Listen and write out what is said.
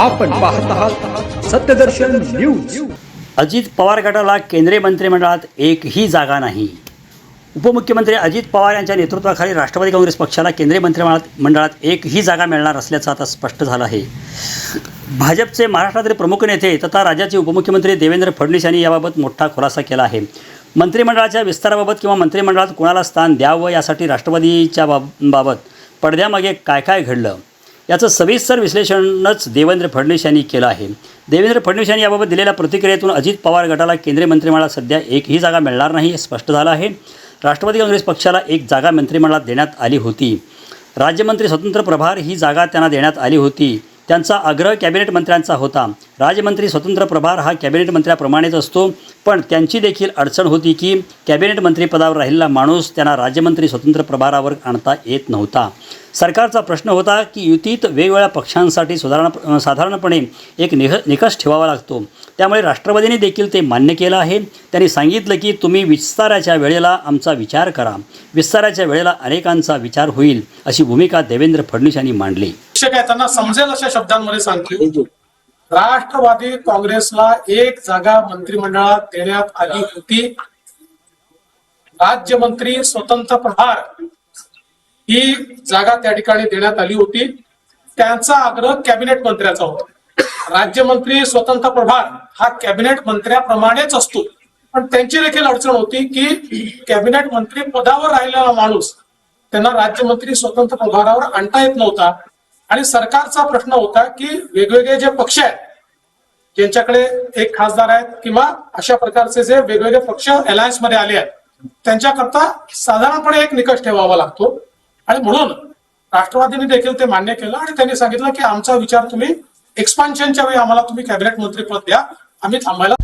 आपण पाहत आहात सत्यदर्शन न्यूज. अजित पवार गटाला केंद्रीय मंत्रिमंडळात एकही जागा नाही. उपमुख्यमंत्री अजित पवार यांच्या नेतृत्वाखाली राष्ट्रवादी काँग्रेस पक्षाला केंद्रीय मंत्रिमंडळात मंडळात एकही जागा मिळणार असल्याचं आता स्पष्ट झालं आहे. भाजपचे महाराष्ट्रातील प्रमुख नेते तथा राज्याचे उपमुख्यमंत्री देवेंद्र फडणवीस यांनी याबाबत मोठा खुलासा केला आहे. मंत्रिमंडळाच्या विस्ताराबाबत किंवा मंत्रिमंडळात कोणाला स्थान द्यावं यासाठी राष्ट्रवादीच्या बाब बाबत पडद्यामागे काय काय घडलं? याचं सविस्तर विश्लेषणच देवेंद्र फडणवीस यांनी केलं आहे. देवेंद्र फडणवीस यांनी याबाबत दिलेल्या प्रतिक्रियेतून अजित पवार गटाला केंद्रीय मंत्रिमंडळात सध्या एकही जागा मिळणार नाही हे स्पष्ट झालं आहे. राष्ट्रवादी काँग्रेस पक्षाला एक जागा मंत्रिमंडळात देण्यात आली होती. राज्यमंत्री स्वतंत्र प्रभार ही जागा त्यांना देण्यात आली होती. त्यांचा आग्रह कॅबिनेट मंत्र्यांचा होता. राज्यमंत्री स्वतंत्र प्रभार हा कॅबिनेट मंत्र्याप्रमाणेच असतो. पण त्यांची देखील अडचण होती की कॅबिनेट मंत्रीपदावर राहिलेला माणूस त्यांना राज्यमंत्री स्वतंत्र प्रभारावर आणता येत नव्हता. सरकारचा प्रश्न होता की युतीत वेगवेगळ्या पक्षांसाठी सुधारणा साधारणपणे एक निह निकष ठेवावा लागतो. त्यामुळे राष्ट्रवादीने देखील ते मान्य केलं आहे. त्यांनी सांगितलं की तुम्ही विस्ताराच्या वेळेला आमचा विचार करा. विस्ताराच्या वेळेला अनेकांचा विचार होईल अशी भूमिका देवेंद्र फडणवीस यांनी मांडली. त्यांना समजेल अशा शब्दांमध्ये सांगतो राष्ट्रवादी काँग्रेसला एक जागा मंत्रिमंडळात देण्यात आली होती. राज्यमंत्री स्वतंत्र प्रभार ही जागा त्या ठिकाणी देण्यात आली होती. त्यांचा आग्रह कॅबिनेट मंत्र्याचा होता. राज्यमंत्री स्वतंत्र प्रभार हा कॅबिनेट मंत्र्याप्रमाणेच असतो. पण त्यांची देखील अडचण होती की कॅबिनेट मंत्री पदावर राहिलेला माणूस त्यांना राज्यमंत्री स्वतंत्र प्रभारावर आणता येत नव्हता. आणि सरकारचा प्रश्न होता की वेगवेगळे जे पक्ष आहेत ज्यांच्याकडे एक खासदार आहेत किंवा अशा प्रकारचे जे वेगवेगळे पक्ष अलायन्समध्ये आले आहेत त्यांच्याकरता साधारणपणे एक निकष ठेवावा लागतो. आणि म्हणून राष्ट्रवादीने देखील ते मान्य केलं आणि त्यांनी सांगितलं की आमचा विचार तुम्ही एक्सपान्शनच्या वेळी आम्हाला तुम्ही कॅबिनेट मंत्रीपद द्या. आम्ही थांबायला